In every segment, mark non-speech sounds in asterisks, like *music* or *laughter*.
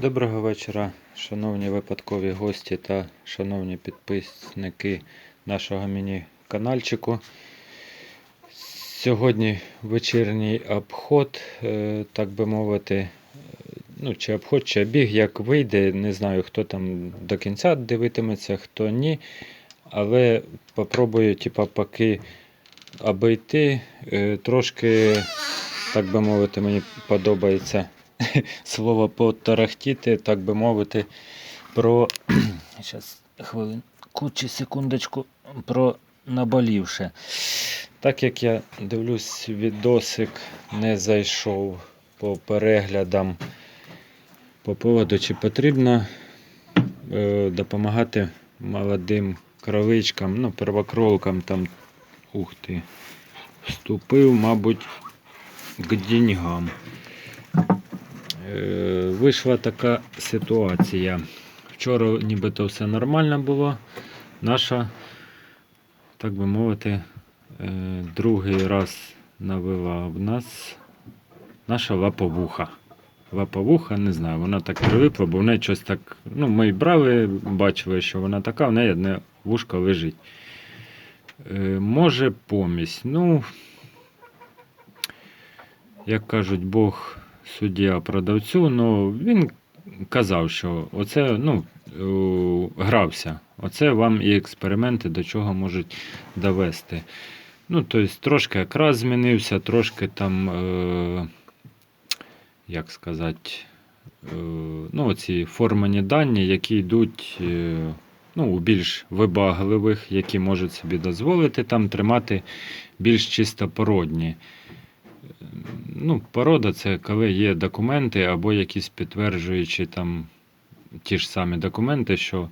Доброго вечора, шановні випадкові гості та шановні підписники нашого міні-канальчику. Сьогодні вечірній обход, е, так би мовити, е, ну, чи обход, чи обіг, як вийде. Не знаю, хто там до кінця дивитиметься, хто ні. Але попробую, типа, поки обійти. Е, Трошки, так би мовити, мені подобається *laughs* слово потарахтіти, так би мовити, про. *clears throat* Зараз хвилинку чи секундочку про наболівше. Так як я дивлюсь, відосик не зайшов по переглядам по поводу, чи потрібно е, допомагати молодим кровичкам, ну, первокролкам там, ух ти, вступив, мабуть, к деньгам. Е, Вийшла така ситуація. Вчора нібито все нормально було. Наша, так би мовити, е, другий раз навела в нас наша лаповуха. Лаповуха, не знаю, вона так прилипла, бо в неї щось так. Ну, ми брали, бачили, що вона така, в неї одне вушко лежить. Е, Може помість. Ну, як кажуть, Бог суддя продавцю, ну він казав, що оце, ну, грався. Оце вам і експерименти до чого можуть довести. Ну, тобто, трошки якраз змінився, трошки там, е, як сказати, е, ну, ці формані дані, які йдуть е, ну, у більш вибагливих, які можуть собі дозволити там тримати більш чистопородні. Ну, порода це коли є документи або якісь підтверджуючі там ті ж самі документи, що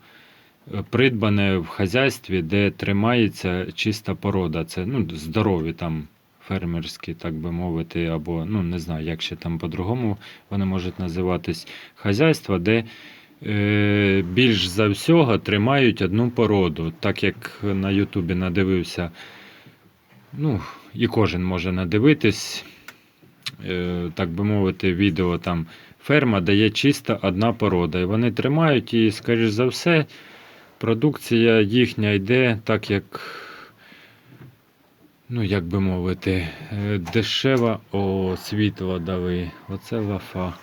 придбане в хазяйстві, де тримається чиста порода. Це ну, здорові там фермерські, так би мовити, або ну не знаю, як ще там по-другому вони можуть називатись хазяйства, де е, більш за всього тримають одну породу. Так як на Ютубі надивився, ну, і кожен може надивитись е, так би мовити, відео там ферма дає чисто одна порода. І вони тримають і, скоріш за все, продукція їхня йде так, як, ну, як би мовити, е, дешева, о, світло дали. Оце лафа.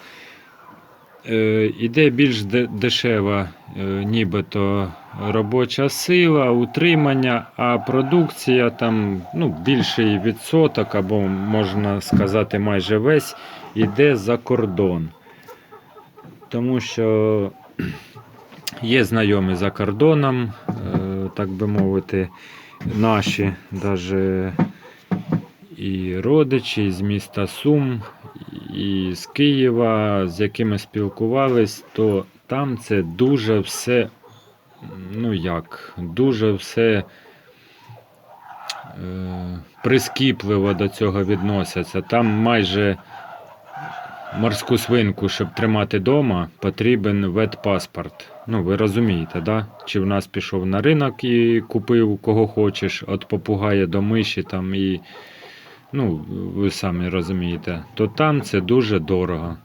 Е, Іде більш дешева, е, нібито робоча сила, утримання, а продукція там ну, більший відсоток, або можна сказати, майже весь іде за кордон. Тому що є знайомі за кордоном, е, так би мовити, наші, навіть і родичі з міста Сум, і з Києва, з якими спілкувались, то там це дуже все, ну як, дуже все е, прискіпливо до цього відносяться. Там майже морську свинку, щоб тримати вдома, потрібен ветпаспорт. Ну, ви розумієте, да? Чи в нас пішов на ринок і купив кого хочеш, від попугая до миші там і. Ну, ви самі розумієте, то там це дуже дорого.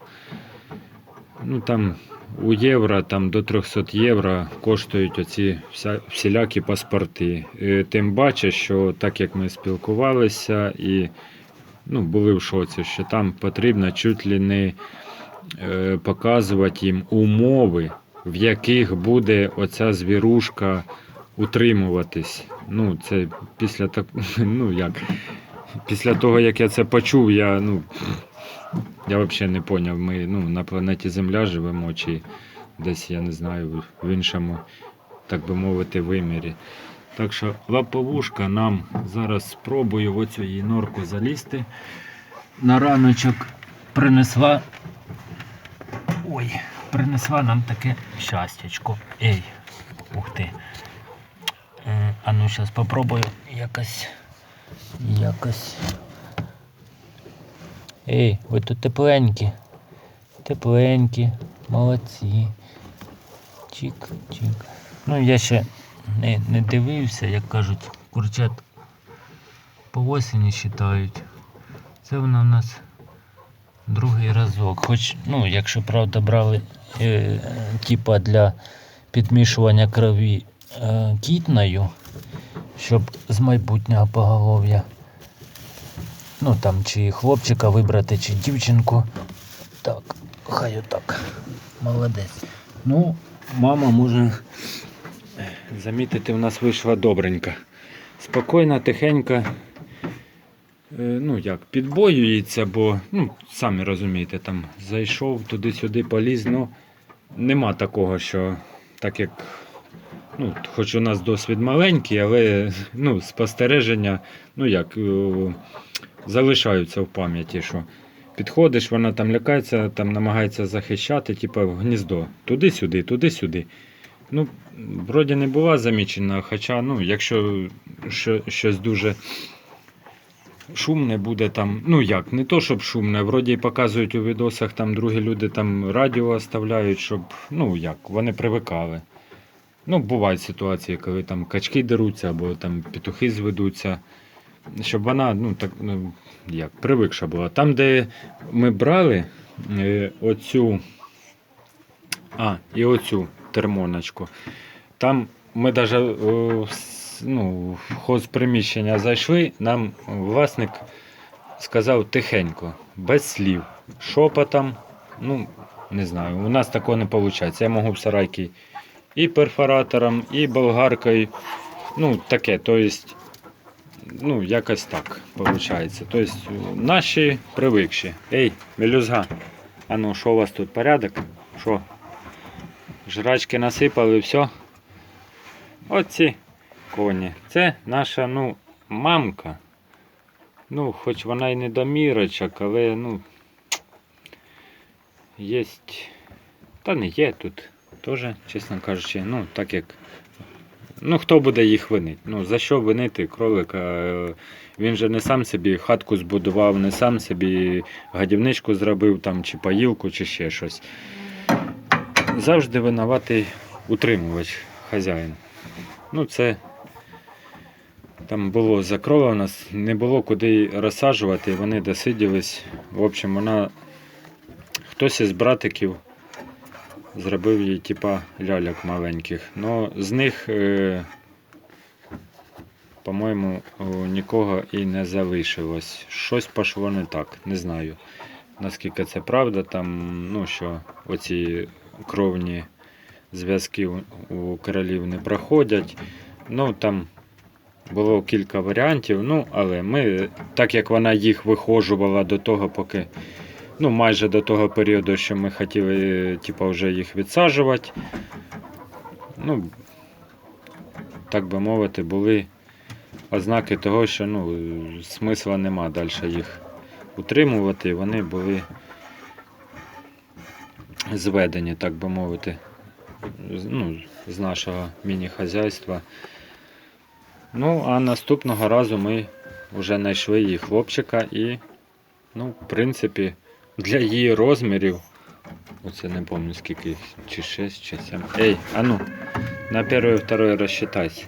Ну там у євро там до 300 євро коштують оці вся, всілякі паспорти. Е, Тим паче, що так як ми спілкувалися і ну, були в шоці, що там потрібно чуть ли не е, показувати їм умови, в яких буде оця звірушка утримуватись. Ну, це після так, *laughs* ну як. Після того, як я це почув, я, ну, я взагалі не зрозумів, ми ну, на планеті Земля живемо чи десь, я не знаю, в іншому, так би мовити, вимірі. Так що лаповушка нам зараз спробую в оцю її норку залізти. На раночок принесла. Ой, принесла нам таке щастячко. Ей, ух ти. А ну зараз попробую якось. Якось. Ей, ви тут тепленькі. Тепленькі, молодці. Чик, чик. Ну я ще не, не дивився, як кажуть, курчат по осені вважають. Це вона у нас Другий разок. Хоч, ну, якщо правда брали е, типа для підмішування крові е, кітною, щоб з майбутнього поголов'я. Ну там чи хлопчика вибрати, чи дівчинку. Так, хай отак. Молодець. Ну, мама може замітити, в нас вийшла добренька. Спокійна, тихенька. Е, Ну як, підбоюється, бо, ну, самі розумієте, там зайшов туди-сюди, поліз. Ну, нема такого, що так як. Ну, хоч у нас досвід маленький, але ну, спостереження, ну як, е, залишаються в пам'яті, що підходиш, вона там лякається, там намагається захищати, типу гніздо. Туди-сюди, туди-сюди. Ну, вроді не була замічена, хоча, ну, якщо що, щось дуже шумне буде там, ну як, не то, щоб шумне, вроді показують у відосах, там другі люди там радіо оставляють, щоб, ну як, вони привикали. Ну, бувають ситуації, коли там качки деруться або там петухи зведуться. Щоб вона, ну так, ну, як, привикша була. Там, де ми брали е, оцю, а, і оцю термоночку, там ми навіть ну, в хозприміщення зайшли, нам власник сказав тихенько, без слів, шепотом, ну, не знаю, у нас такого не виходить. Я можу в сарайки і перфоратором, і болгаркою, ну, таке, то есть, ну, якось так виходить. Тобто наші привикші. Ей, мелюзга, а ну, що у вас тут порядок? Що? Жрачки насипали, все. Оці коні. Це наша, ну, мамка. Ну, хоч вона і не домірочок, але, ну, є. Та не є тут. Теж, чесно кажучи, ну, так як. Ну, хто буде їх винити? Ну, за що винити кролика? Е, Він же не сам собі хатку збудував, не сам собі гадівничку зробив там, чи паїлку, чи ще щось. Завжди винуватий утримувач, хазяїн. Ну, це там було за крова у нас, не було куди розсаджувати, вони досиділись. В общем, вона хтось із братиків зробив їй типа ляльок маленьких. Но з них, е, по-моєму, нікого і не залишилось. Щось пішло не так, не знаю. Наскільки це правда, там, ну що оці кровні зв'язки у- королів не проходять. Ну там було кілька варіантів, ну, але ми, так як вона їх вихожувала до того, поки ну, майже до того періоду, що ми хотіли типу, вже їх відсаджувати. Ну, так би мовити, були ознаки того, що ну, смисла нема далі їх утримувати, вони були зведені, так би мовити, ну, з нашого міні-хазяйства. Ну, а наступного разу ми вже знайшли її хлопчика і, ну, в принципі, для її розмірів. Оце не пам'ятаю скільки, чи 6, чи 7. Ей, а ну, на перший второй розчитайся.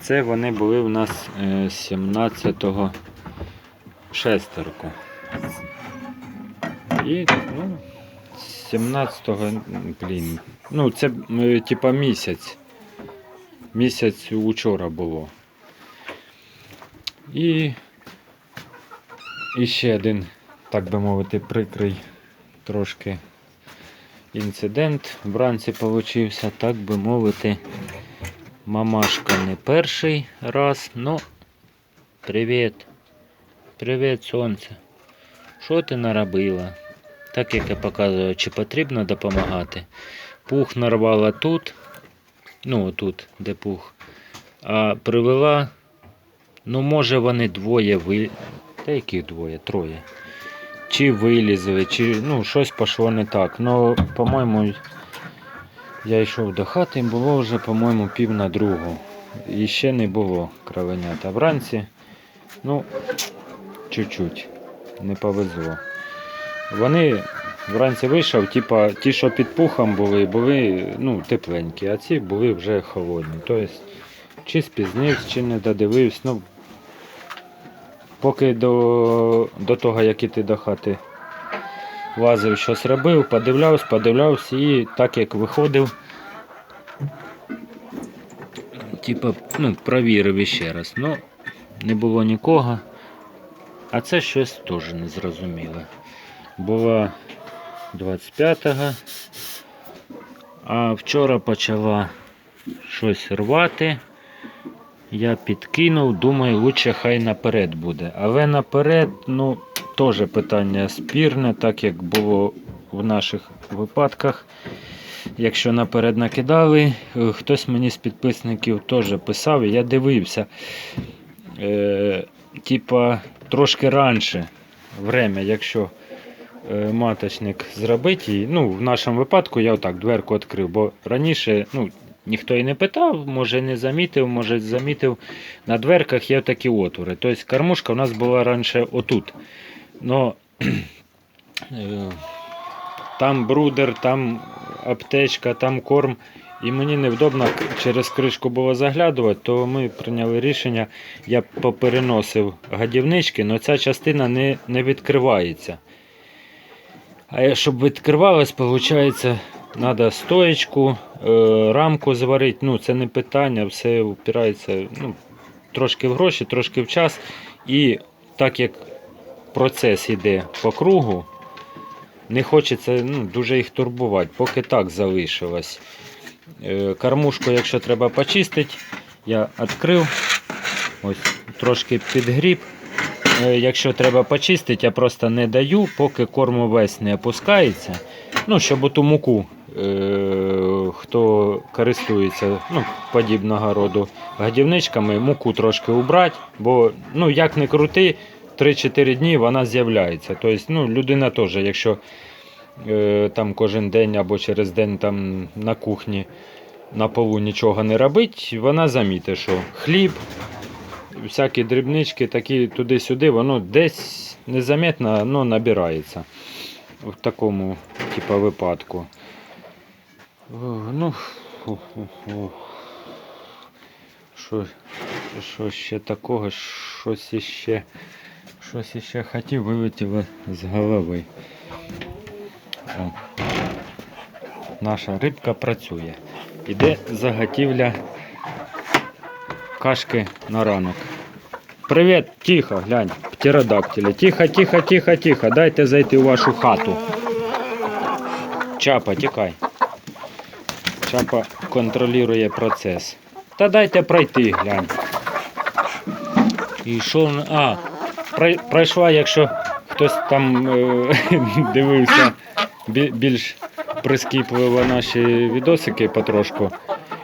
Це вони були у нас е, 17-го шестерку. І, ну, 17-го, блін. Ну, це е, типа місяць. Місяць учора було. І, і ще один, так би мовити, прикрий трошки інцидент вранці получився, так би мовити, мамашка не перший раз, ну, привіт, привіт, сонце. Що ти наробила? Так як я показую, чи потрібно допомагати. Пух нарвала тут, ну тут, де пух, а привела, ну може вони двоє ви. Та яких двоє? Троє чи вилізли, чи ну, щось пішло не так. Ну, по-моєму, я йшов до хати, було вже, по-моєму, пів на другу. І ще не було кровенят. А вранці, ну, чуть-чуть, не повезло. Вони вранці вийшов, типа, ті, що під пухом були, були ну, тепленькі, а ці були вже холодні. Тобто, чи спізнився, чи не додивився. Ну, поки до, до того, як іти до хати лазив, щось робив, подивлявся, подивлявся і так як виходив. Типа, ну, провірив іще раз. Ну, не було нікого. А це щось теж незрозуміле. Була 25-го, а вчора почала щось рвати. Я підкинув, думаю, лучше хай наперед буде. Але наперед, ну, теж питання спірне, так як було в наших випадках. Якщо наперед накидали, е, хтось мені з підписників теж писав, і я дивився. Е, типа трошки раніше время, якщо е, маточник зробить, і, ну, в нашому випадку я отак дверку відкрив, бо раніше ну, ніхто і не питав, може не замітив, може замітив. На дверках є такі отвори. Тобто кормушка у нас була раніше отут. Но, *clears throat* е, там брудер, там аптечка, там корм. І мені невдобно через кришку було заглядувати, то ми прийняли рішення, я попереносив гадівнички, але ця частина не, не відкривається. А щоб відкривалось, виходить, треба стоечку, е, рамку зварити. Ну, це не питання, все впирається ну, трошки в гроші, трошки в час. І так як процес йде по кругу, не хочеться ну, дуже їх турбувати, поки так залишилось. Е, Кормушку, якщо треба почистити, я відкрив, ось трошки підгріб. Е, Якщо треба почистити, я просто не даю, поки корм увесь не опускається. Ну, щоб оту муку, е, хто користується ну, подібного роду годівничками, муку трошки убрати, бо ну, як не крути, 3-4 дні вона з'являється. Тобто, ну, людина теж, якщо е, там кожен день або через день там на кухні на полу нічого не робить, вона замітить, що хліб, всякі дрібнички, такі туди-сюди, воно десь незаметно ну, набирається в такому типу, випадку. О, Ну. Що, що ще такого, щось іще, щось іще хотів, вилетіло з голови. О. Наша рибка працює. Іде заготівля кашки на ранок. Привіт, тихо, глянь, птеродактилі. Тихо, тихо, тихо, тихо. Дайте зайти у вашу хату. Чапа, тікай. Чапа контролює процес. Та дайте пройти, глянь. І що? А, пройшла, якщо хтось там е, *laughs* дивився більш прискіпливо наші відосики потрошку.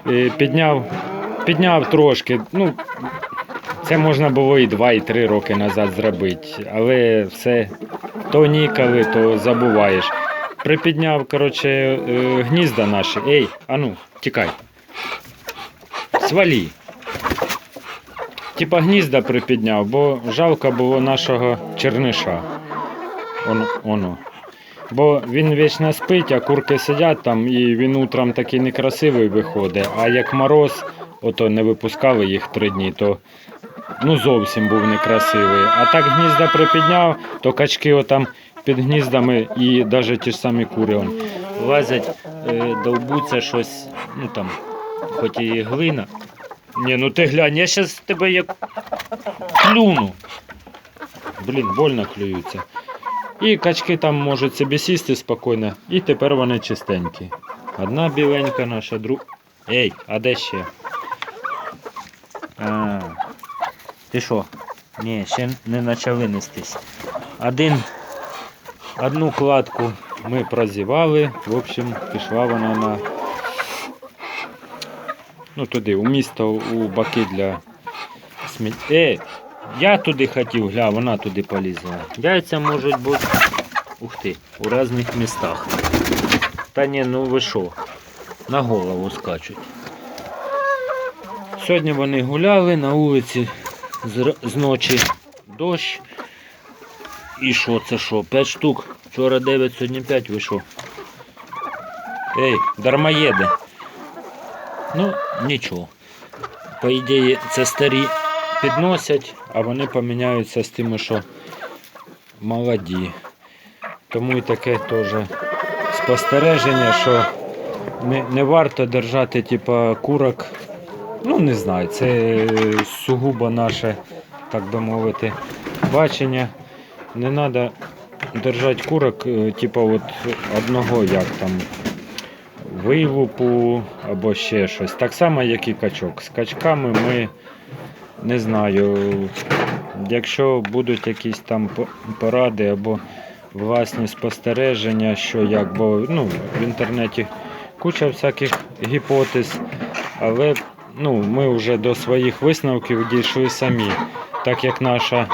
Е, підняв, підняв трошки. Ну, це можна було і 2, і 3 роки назад зробити, але все то ніколи, то забуваєш. Припідняв, коротше, е, гнізда наші. Ей, ану, тікай. Свалі. Типа гнізда припідняв, бо жалко було нашого черниша. Оно, оно. Бо він вічно спить, а курки сидять там, і він утром такий некрасивий виходить. А як мороз, ото не випускали їх три дні, то ну зовсім був некрасивий. А так гнізда припідняв, то качки отам під гніздами і навіть ті ж самі кури он, лазять, е, довбуться щось, ну там, хоч і глина. Ні, ну ти глянь, я щас тебе як клюну. Блін, больно клюються. І качки там можуть собі сісти спокійно, і тепер вони чистенькі. Одна біленька наша, друг. Ей, а де ще? А, ти що? Ні, ще не почали нестись. Один, одну кладку ми прозівали, в общем, пішла вона на. Ну туди, у місто, у баки для сміття. Е, я туди хотів, гля, вона туди полізла. Яйця можуть бути. Ух ти, у різних містах. Та ні, ну ви що? На голову скачуть. Сьогодні вони гуляли на вулиці з, з ночі дощ. І що це що? 5 штук. Вчора 9, сьогодні 5 ви що? Ей, дармоєди. Ну, нічого. По ідеї, це старі підносять, а вони поміняються з тими, що молоді. Тому і таке теж спостереження, що не, не варто держати типа курок. Ну, не знаю, це сугубо наше, так би мовити, бачення. Не треба держати курок, е, типа от одного, як там, вивупу або ще щось. Так само, як і качок. З качками ми не знаю, якщо будуть якісь там поради або власні спостереження, що як, бо ну, в інтернеті куча всяких гіпотез, але ну, ми вже до своїх висновків дійшли самі. Так як наша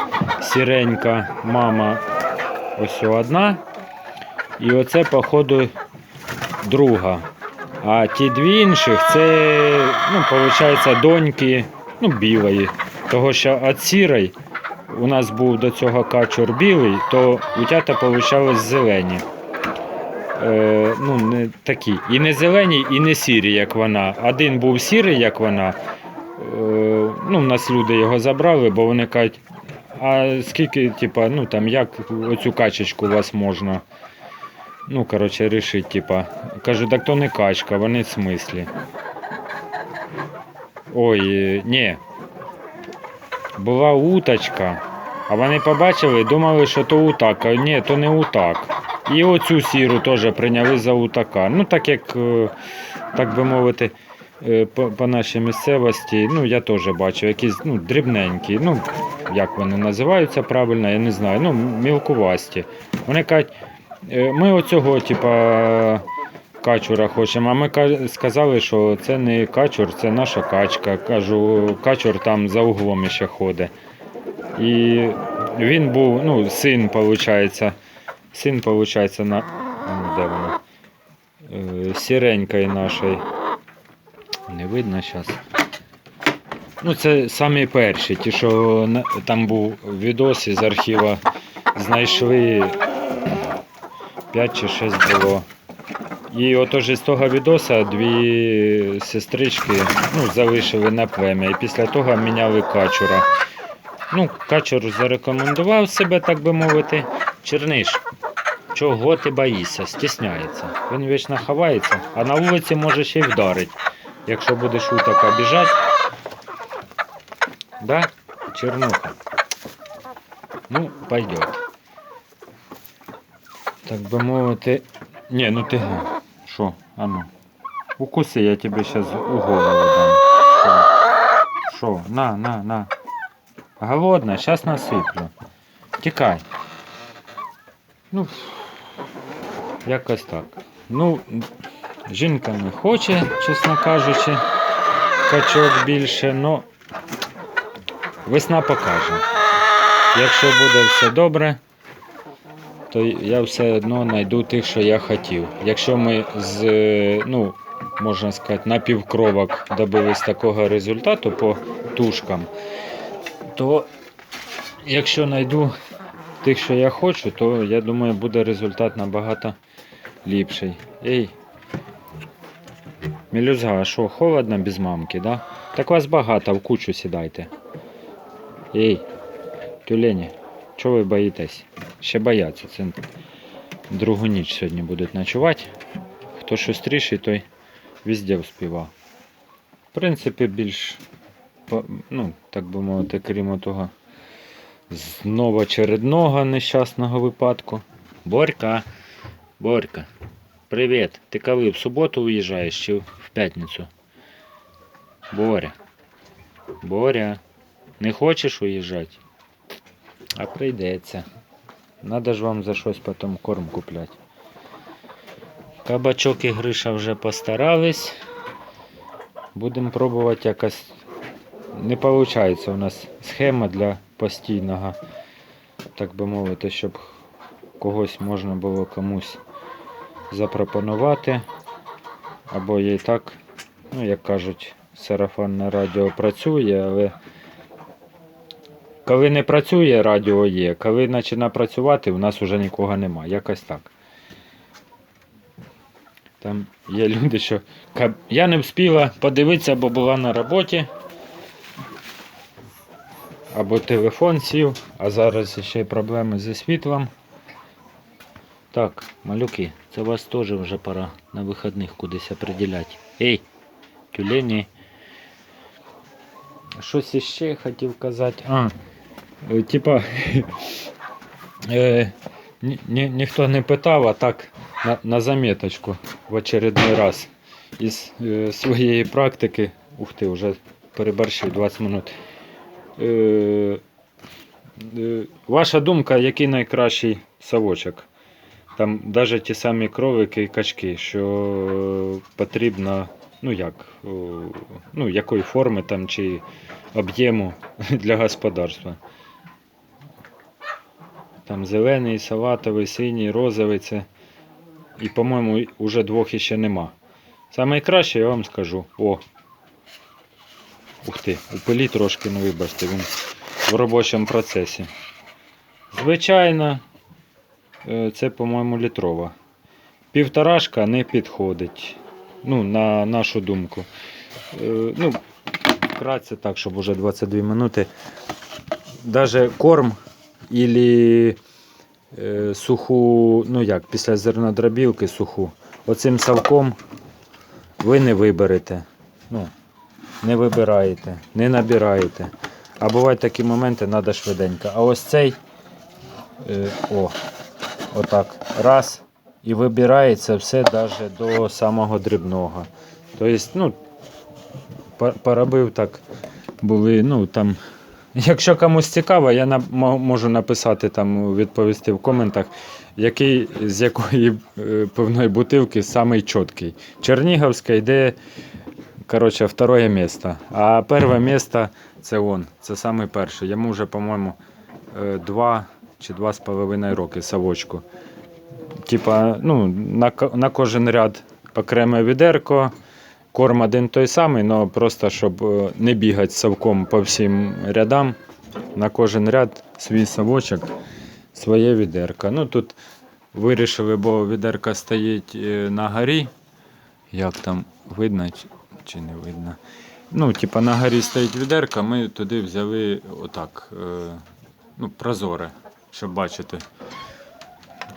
сіренька мама ось одна, і оце, походу, друга. А ті дві інших це, ну, виходить, доньки ну, білої. Того, що від сірої у нас був до цього качур білий, то утята получались зелені. Е, ну, не такі. І не зелені, і не сірі, як вона. Один був сірий, як вона. Е, ну, в нас люди його забрали, бо вони кажуть, а скільки, типа, ну там як оцю качечку у вас можна? Ну, коротше, рішить, типа. Кажу, так то не качка, вони в смислі. Ой, е, ні. Була уточка, а вони побачили, думали, що то утак. А ні, то не утак. І оцю сіру теж прийняли за утака. Ну, так як, е, так би мовити, по, по нашій місцевості, ну, я теж бачу, якісь ну, дрібненькі, ну, як вони називаються правильно, я не знаю, ну, мілкувасті. Вони кажуть, е, ми оцього, типа, качура хочемо, а ми сказали, що це не качур, це наша качка. Кажу, качур там за углом ще ходить. І він був, ну, син, виходить, син, виходить, на. Де воно? Е, Сіренької нашої. Не видно зараз. Ну, це самі перші, ті, що там був відос із архіва, знайшли 5 чи 6 було. І отож із того відоса дві сестрички ну, залишили на плем'я. І після того міняли качура. Ну, качур зарекомендував себе, так би мовити. Черниш, чого ти боїшся? Стісняється. Він вічно ховається, а на вулиці може ще й вдарить. Якщо будеш утака біжать. Да? Чернуха. Ну, пойдет. Так би мовити. Ні, ну глянь. Що? А ну. Укуси, я тебе зараз у голову дам. Що? На, на, на. Голодна, зараз насиплю. Тікай. Ну, якось так. Ну, жінка не хоче, чесно кажучи, качок більше, но весна покаже. Якщо буде все добре, то я все одно знайду тих, що я хотів. Якщо ми з, ну, можна сказати, напівкровок добились такого результату по тушкам, то якщо знайду тих, що я хочу, то я думаю, буде результат набагато ліпший. Ей. Мілюзга, а що, холодно без мамки, да? Так вас багато, в кучу сідайте. Ей, тюлені, чого ви боїтесь? Ще бояться. Це другу ніч сьогодні будуть ночувати. Хто шустріший, той везде вспівав. В принципі, більш, ну, так би мовити, крім того, знову очередного нещасного випадку. Борька, Борька, привіт. Ти коли в суботу виїжджаєш чи в п'ятницю? Боря. Боря, не хочеш уїжджати? А прийдеться. Надо ж вам за щось потім корм купляти. Кабачок і Гриша вже постарались. Будемо пробувати якось. Не виходить у нас схема для постійного, так би мовити, щоб когось можна було комусь запропонувати. Або є і так, ну як кажуть, сарафанне радіо працює, але коли не працює, радіо є. Коли починає працювати, у нас вже нікого нема. Якось так. Там є люди, що я не встигла подивитися, бо була на роботі. Або телефон сів, а зараз ще й проблеми зі світлом. Так, малюки, це вас теж вже пора на вихідних кудись определяти. Ей, тюлені. Щось іще хотів казати. А, е, типа, *laughs* е, ні, ні, ніхто не питав, а так на, на заметочку в очередной раз із е, своєї практики. Ух ти, вже переборщив 20 минут. Е, е, ваша думка, який найкращий совочок? Там навіть ті самі кролики і качки, що потрібно, ну як, ну якої форми там чи об'єму *laughs* для господарства. Там зелений, салатовий, синій, розовий це. І, по-моєму, уже двох іще нема. Саме краще я вам скажу. О. Ух ти, у пилі трошки, ну вибачте, він в робочому процесі. Звичайно, це, по-моєму, літрова. Півторашка не підходить. Ну, на нашу думку. Е, Ну, вкратце так, щоб уже 22 минути. Даже корм или е, суху, ну як, після зернодробілки суху. Оцим совком ви не виберете. Ну, не вибираєте, не набираєте. А бувають такі моменти, треба швиденько. А ось цей, е, о, отак, раз, і вибирається все навіть до самого дрібного. Тобто, ну, по- поробив так, були, ну там. Якщо комусь цікаво, я на, можу написати там, відповісти в коментах, який з якої е, бутилки самий чіткий. Чернігівська йде, коротше, второе місце. А перше місце це он, це перший. Йому вже, по-моєму, е, два чи два з половиною роки совочку. Типа, ну, на, на кожен ряд окреме відерко. Корм один той самий, але просто щоб е, не бігати совком по всім рядам, на кожен ряд свій совочок, своє відерко. Ну тут вирішили, бо відерка стоїть е, на горі. Як там видно чи, чи не видно? Ну, типа на горі стоїть відерка, ми туди взяли отак, е, ну, прозоре, щоб бачити.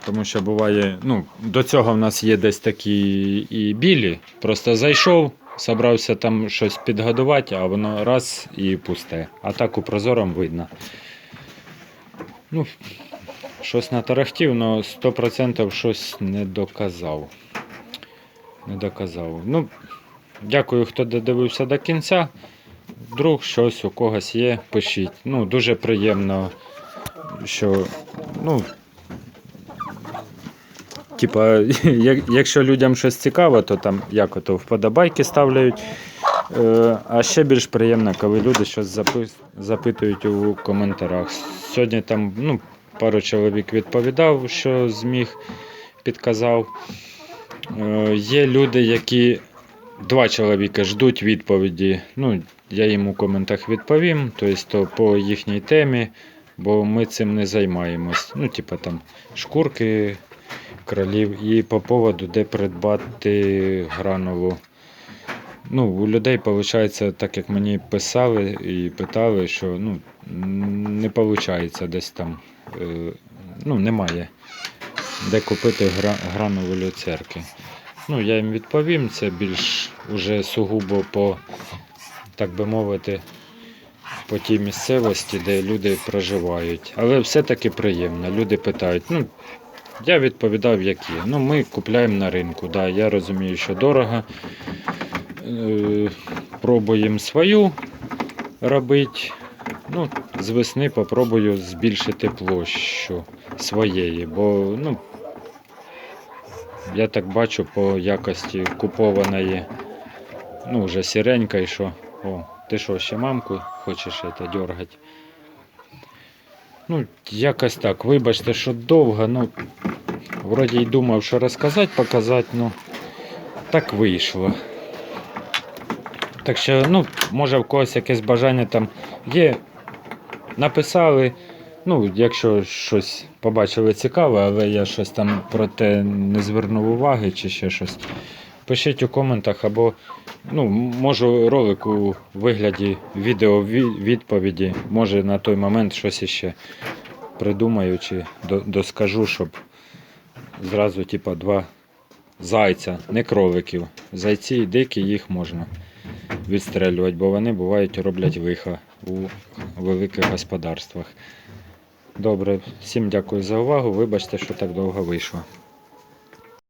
Тому що буває, ну, до цього в нас є десь такі і білі. Просто зайшов, собрався там щось підгодувати, а воно раз і пусте. А так у прозором видно. Ну, щось натарахтів, але 100% щось не доказав. Не доказав. Ну, дякую, хто додивився до кінця. Вдруг щось у когось є, пишіть. Ну, дуже приємно, що ну, Типа, *laughs* якщо людям щось цікаво, то там як ото вподобайки ставляють. Е, А ще більш приємно, коли люди щось запитують у коментарях. Сьогодні там ну, пару чоловік відповідав, що зміг, підказав. Е, Є люди, які два чоловіка ждуть відповіді. Ну, я їм у коментах відповім, тобто по їхній темі, бо ми цим не займаємось. Ну, типа там шкурки кролів і по поводу, де придбати гранулу. Ну, у людей виходить, так як мені писали і питали, що ну, не виходить десь там. е, Ну, немає де купити гра, гранулу люцерки. Ну, я їм відповім, це більш уже сугубо по, так би мовити, по тій місцевості, де люди проживають. Але все-таки приємно. Люди питають, ну, я відповідав, як є. Ну, ми купляємо на ринку. Да, я розумію, що дорого. Е, пробуємо свою робити. Ну, з весни попробую збільшити площу своєї, бо ну, я так бачу по якості купованої, ну, вже сіренька і що. О, ти що, ще мамку хочеш це дергати? Ну, якось так. Вибачте, що довго, ну, вроді й думав, що розказати, показати, ну, так вийшло. Так що, ну, може в когось якесь бажання там є. Написали, ну, якщо щось побачили цікаве, але я щось там про те не звернув уваги чи ще щось. Пишіть у коментах або ну, можу ролик у вигляді відео відповіді. Може на той момент щось іще придумаю чи доскажу, щоб зразу, типа, два зайця, не кроликів. Зайці дикі їх можна відстрелювати, бо вони бувають роблять виха у великих господарствах. Добре, всім дякую за увагу. Вибачте, що так довго вийшло.